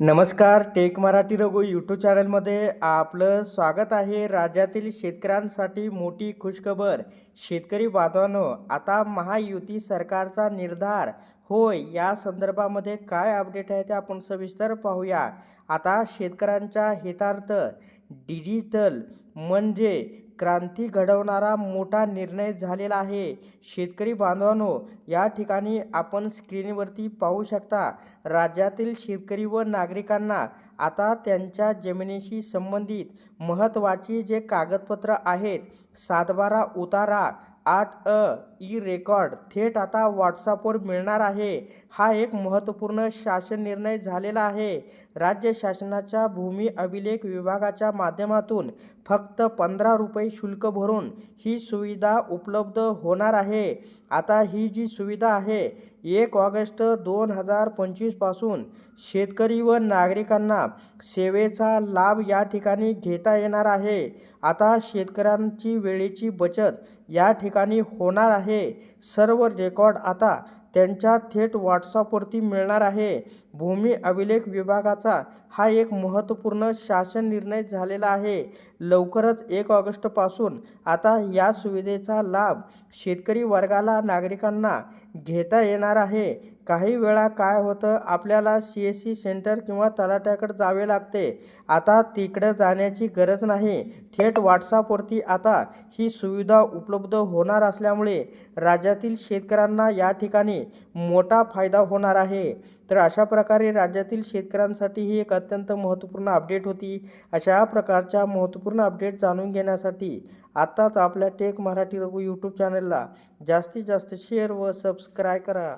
नमस्कार take Marathi Raghu YouTube चॅनलमध्ये आपलं स्वागत आहे. राज्यातील शेतकऱ्यांसाठी मोठी खुशखबर. शेतकरी बांधवांनो आता महायुती सरकारचा निर्धार होय या संदर्भामध्ये काय अपडेट आहे ते आपण सविस्तर पाहूया. आता शेतकऱ्यांच्या हितार्थ डिजिटल म्हणजे क्रांती घडवणारा मोठा निर्णय झालेला आहे. शेतकरी बांधवांनो या ठिकाणी आपण स्क्रीनवरती पाहू शकता राज्यातील शेतकरी व नागरिकांना आता त्यांच्या जमिनीशी संबंधित महत्त्वाची जे कागदपत्र आहेत सातबारा उतारा आठ अ ई रेकॉर्ड थेट आता व्हॉट्सअपवर मिळणार आहे. हा एक महत्त्वपूर्ण शासन निर्णय झालेला आहे. राज्य शासनाच्या भूमी अभिलेख विभागाच्या माध्यमातून फक्त पंधरा रुपये शुल्क भरून ही सुविधा उपलब्ध होणार आहे. आता ही जी सुविधा आहे एक ऑगस्ट दोन हजार पंचवीसपासून शेतकरी व नागरिकांना सेवेचा लाभ या ठिकाणी घेता येणार आहे. आता शेतकऱ्यांची वेळेची बचत या ठिकाणी होणार आहे. सर्व रेकॉर्ड आता त्यांच्या थेट व्हॉट्सअपवरती मिळणार आहे. भूमी अभिलेख विभागाचा हा एक महत्त्वपूर्ण शासन निर्णय झालेला आहे. लवकरच एक ऑगस्टपासून आता या सुविधेचा लाभ शेतकरी वर्गाला नागरिकांना घेता येणार आहे. काही वेळा काय होतं आपल्याला सी एस सी सेंटर किंवा तलाट्याकडे जावे लागते. आता तिकडे जाण्याची गरज नाही. थेट व्हॉट्सअपवरती आता ही सुविधा उपलब्ध होणार असल्यामुळे राज्यातील शेतकऱ्यांना या ठिकाणी मोठा फायदा होणार आहे. तर अशा प्रकारे राज्यातील शेतकऱ्यांसाठी ही एक अत्यंत महत्त्वपूर्ण अपडेट होती. अशा प्रकारच्या महत्त्वपूर्ण अपडेट जाणून घेण्यासाठी आत्ताच आपल्या टेक मराठी रघु यूट्यूब चॅनलला जास्तीत जास्त शेअर व सबस्क्राय करा.